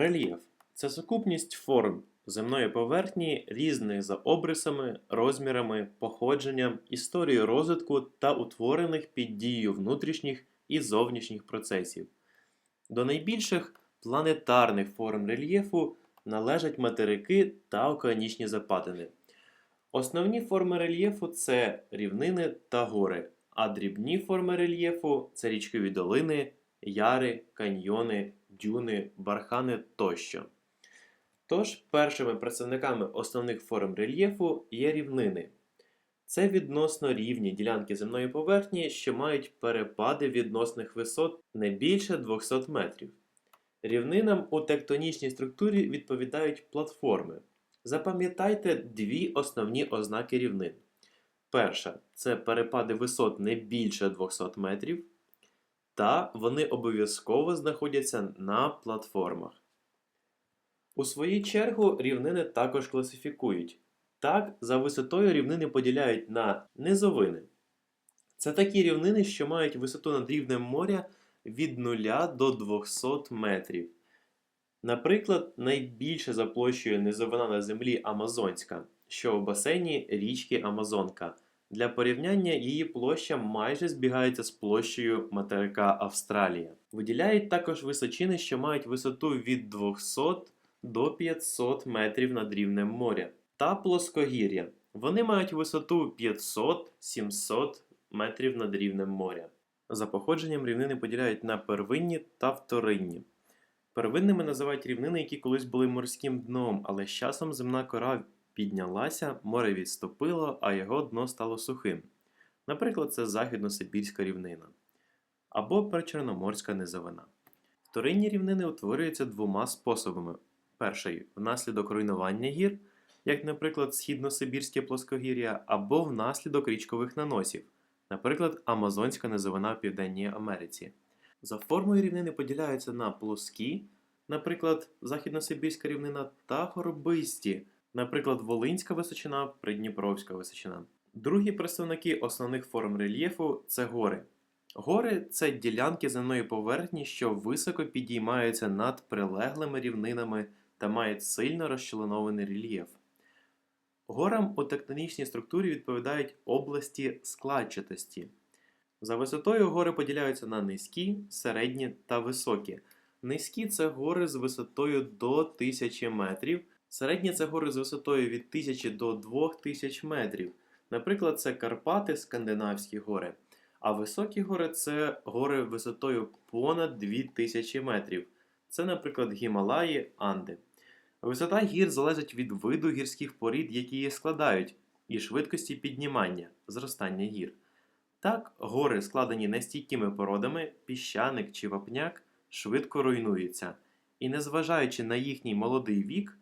Рельєф це сукупність форм земної поверхні різних за обрисами, розмірами, походженням, історією розвитку та утворених під дією внутрішніх і зовнішніх процесів. До найбільших планетарних форм рельєфу належать материки та океанічні западини. Основні форми рельєфу це рівнини та гори, а дрібні форми рельєфу це річкові долини, яри, каньйони, дюни, бархани тощо. Тож, першими представниками основних форм рельєфу є рівнини. Це відносно рівні ділянки земної поверхні, що мають перепади відносних висот не більше 200 метрів. Рівнинам у тектонічній структурі відповідають платформи. Запам'ятайте дві основні ознаки рівнин. Перша це перепади висот не більше 200 метрів, та вони обов'язково знаходяться на платформах. У свою чергу рівнини також класифікують. Так, за висотою рівнини поділяють на низовини. Це такі рівнини, що мають висоту над рівнем моря від 0 до 200 метрів. Наприклад, найбільше за площею низовина на землі Амазонська, що у басейні річки Амазонка. Для порівняння її площа майже збігається з площею материка Австралія. Виділяють також височини, що мають висоту від 200 до 500 метрів над рівнем моря, та плоскогір'я. Вони мають висоту 500-700 метрів над рівнем моря. За походженням рівнини поділяють на первинні та вторинні. Первинними називають рівнини, які колись були морським дном, але з часом земна кора піднялася, море відступило, а його дно стало сухим. Наприклад, це Західно-Сибірська рівнина або Причорноморська низовина. Вторинні рівнини утворюються двома способами: перший внаслідок руйнування гір, як, наприклад, Східно-Сибірське плоскогір'я, або внаслідок річкових наносів, наприклад, Амазонська низовина в Південній Америці. За формою рівнини поділяються на плоскі, наприклад, Західно-Сибірська рівнина, та горбисті, наприклад, Волинська височина, Придніпровська височина. Другі представники основних форм рельєфу це гори. Гори це ділянки земної поверхні, що високо підіймаються над прилеглими рівнинами та мають сильно розчленований рельєф. Горам у тектонічній структурі відповідають області складчатості. За висотою гори поділяються на низькі, середні та високі. Низькі це гори з висотою до 1000 метрів, середні це гори з висотою від 1000 до 2000 метрів. Наприклад, це Карпати, Скандинавські гори. А високі гори це гори висотою понад 2000 метрів. Це, наприклад, Гімалаї, Анди. Висота гір залежить від виду гірських порід, які її складають, і швидкості піднімання, зростання гір. Так, гори, складені нестійкими породами, піщаник чи вапняк, швидко руйнуються, і, незважаючи на їхній молодий вік,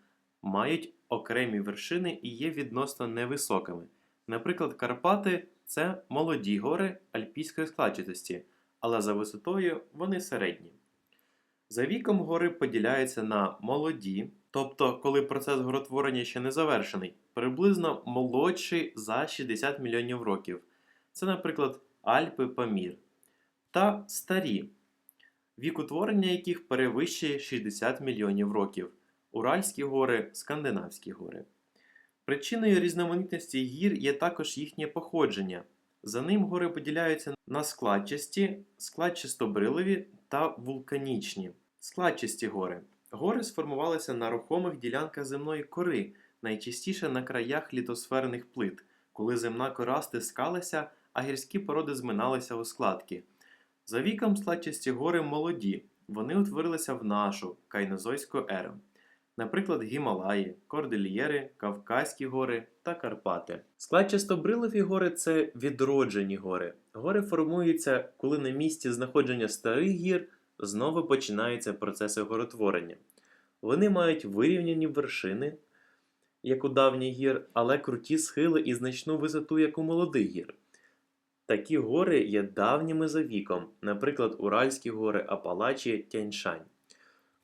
мають окремі вершини і є відносно невисокими. Наприклад, Карпати це молоді гори альпійської складчатості, але за висотою вони середні. За віком гори поділяються на молоді, тобто, коли процес горотворення ще не завершений, приблизно молодший за 60 мільйонів років. Це, наприклад, Альпи Памір, та старі, вік утворення яких перевищує 60 мільйонів років, Уральські гори, Скандинавські гори. Причиною різноманітності гір є також їхнє походження. За ним гори поділяються на складчасті, складчастобрилові та вулканічні. Складчасті гори. Гори сформувалися на рухомих ділянках земної кори, найчастіше на краях літосферних плит, коли земна кора стискалася, а гірські породи зминалися у складки. За віком складчасті гори молоді, вони утворилися в нашу кайнозойську еру. Наприклад, Гімалаї, Кордильєри, Кавказькі гори та Карпати. Складчастобрилові гори це відроджені гори. Гори формуються, коли на місці знаходження старих гір знову починаються процеси горотворення. Вони мають вирівняні вершини, як у давніх гір, але круті схили і значну висоту, як у молодих гір. Такі гори є давніми за віком, наприклад, Уральські гори, Апалачі, Тяньшань.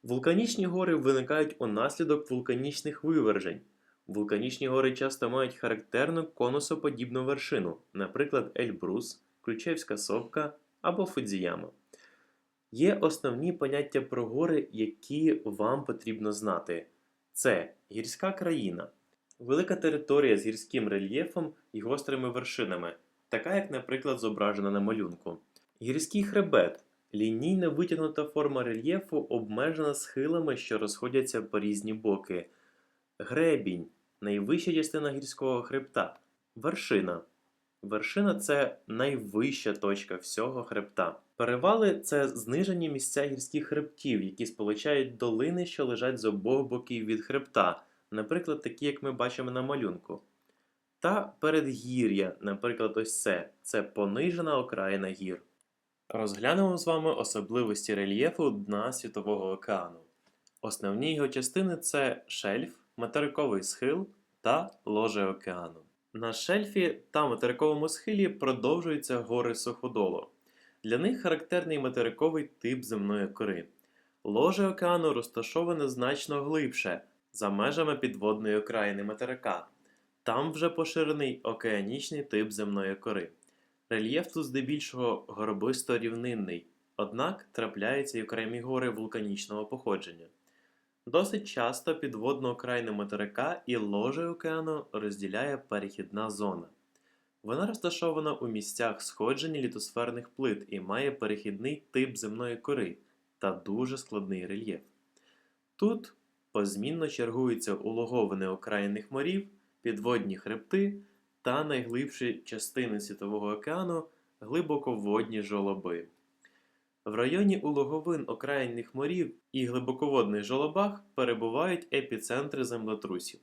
Вулканічні гори виникають унаслідок вулканічних вивержень. Вулканічні гори часто мають характерну конусоподібну вершину, наприклад, Ельбрус, Ключевська сопка або Фудзіяма. Є основні поняття про гори, які вам потрібно знати. Це гірська країна, велика територія з гірським рельєфом і гострими вершинами, така як, наприклад, зображена на малюнку. Гірський хребет лінійно витягнута форма рельєфу, обмежена схилами, що розходяться по різні боки. Гребінь найвища частина гірського хребта. Вершина. Вершина це найвища точка всього хребта. Перевали це знижені місця гірських хребтів, які сполучають долини, що лежать з обох боків від хребта, наприклад, такі, як ми бачимо на малюнку. Та передгір'я, наприклад, ось це це понижена окраїна гір. Розглянемо з вами особливості рельєфу дна Світового океану. Основні його частини це шельф, материковий схил та ложе океану. На шельфі та материковому схилі продовжуються гори суходолу. Для них характерний материковий тип земної кори. Ложе океану розташоване значно глибше, за межами підводної окраїни материка. Там вже поширений океанічний тип земної кори. Рельєф тут здебільшого горбисто-рівнинний, однак трапляються й окремі гори вулканічного походження. Досить часто підводну окраїну материка і ложе океану розділяє перехідна зона. Вона розташована у місцях сходження літосферних плит і має перехідний тип земної кори та дуже складний рельєф. Тут позмінно чергуються улоговини окраїнних морів, підводні хребти та найглибші частини Світового океану глибоководні жолоби. В районі улоговин окраїнних морів і глибоководних жолобах перебувають епіцентри землетрусів.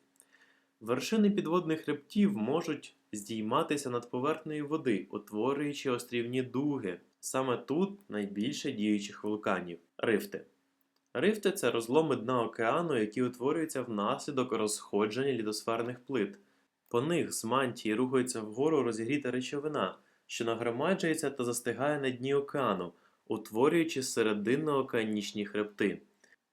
Вершини підводних хребтів можуть здійматися над поверхнею води, утворюючи острівні дуги. Саме тут найбільше діючих вулканів рифти. Рифти це розломи дна океану, які утворюються внаслідок розходження лідосферних плит. По них з мантії рухається вгору розігріта речовина, що нагромаджується та застигає на дні океану, утворюючи серединно-океанічні хребти.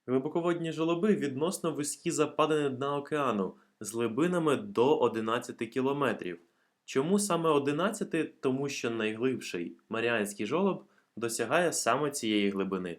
Глибоководні жолоби відносно вузькі западини дна океану з глибинами до 11 кілометрів. Чому саме 11? Тому що найглибший Маріанський жолоб досягає саме цієї глибини.